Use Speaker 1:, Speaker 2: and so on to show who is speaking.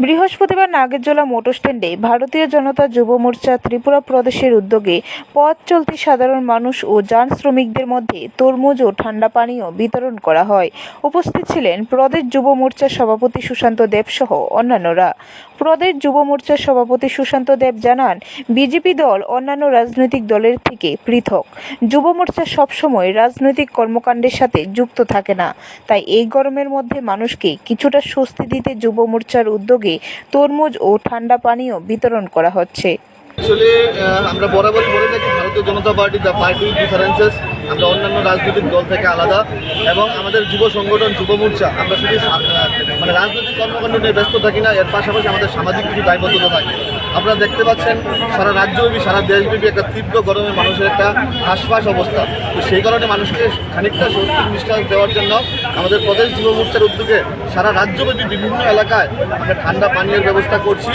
Speaker 1: বৃহস্পতিবার নাগেরজোলা মোটর স্ট্যান্ডে ভারতীয় জনতা যুব মোর্চা ত্রিপুরা প্রদেশের উদ্যোগে পথ চলতি সাধারণ মানুষ ও যান শ্রমিকদের মধ্যে তরমুজ ও ঠান্ডা পানীয় বিতরণ করা হয়। উপস্থিত ছিলেন প্রদেশ যুব মোর্চার সভাপতি সুশান্ত দেব সহ অন্যান্যরা। প্রদেশ যুব মোর্চার সভাপতি সুশান্ত দেব জানান, বিজেপি দল অন্যান্য রাজনৈতিক দলের থেকে পৃথক। যুব মোর্চা সবসময় রাজনৈতিক কর্মকাণ্ডের সাথে যুক্ত থাকে না। তাই এই গরমের মধ্যে মানুষকে কিছুটা স্বস্তি দিতে যুব মোর্চার উদ্যোগে তরমুজ ও ঠান্ডা পানীয় বিতরণ করা হচ্ছে।
Speaker 2: অ্যাকচুয়ালি আমরা বরাবর বলে থাকি, Bharatiya Janata party the party differences আমরা অন্যান্য রাজনৈতিক দল থেকে আলাদা, এবং আমাদের যুব সংগঠন, যুব মোর্চা, আমরা শুধু মানে রাজনৈতিক কর্মকাণ্ড নিয়ে ব্যস্ত থাকি না, এর পাশাপাশি আমাদের সামাজিক কিছু দায়বদ্ধতা থাকে। আপনারা দেখতে পাচ্ছেন, সারা রাজ্যব্যাপী, সারা দেশব্যাপী একটা তীব্র গরমে মানুষের একটা হাসফাস অবস্থা। তো সেই কারণে মানুষকে খানিকটা স্বস্তির নিঃশ্বাস দেওয়ার জন্য আমাদের প্রদেশ যুব মোর্চার উদ্যোগে সারা রাজ্যব্যাপী বিভিন্ন এলাকায় আমরা ঠান্ডা পানীয়ের ব্যবস্থা করছি।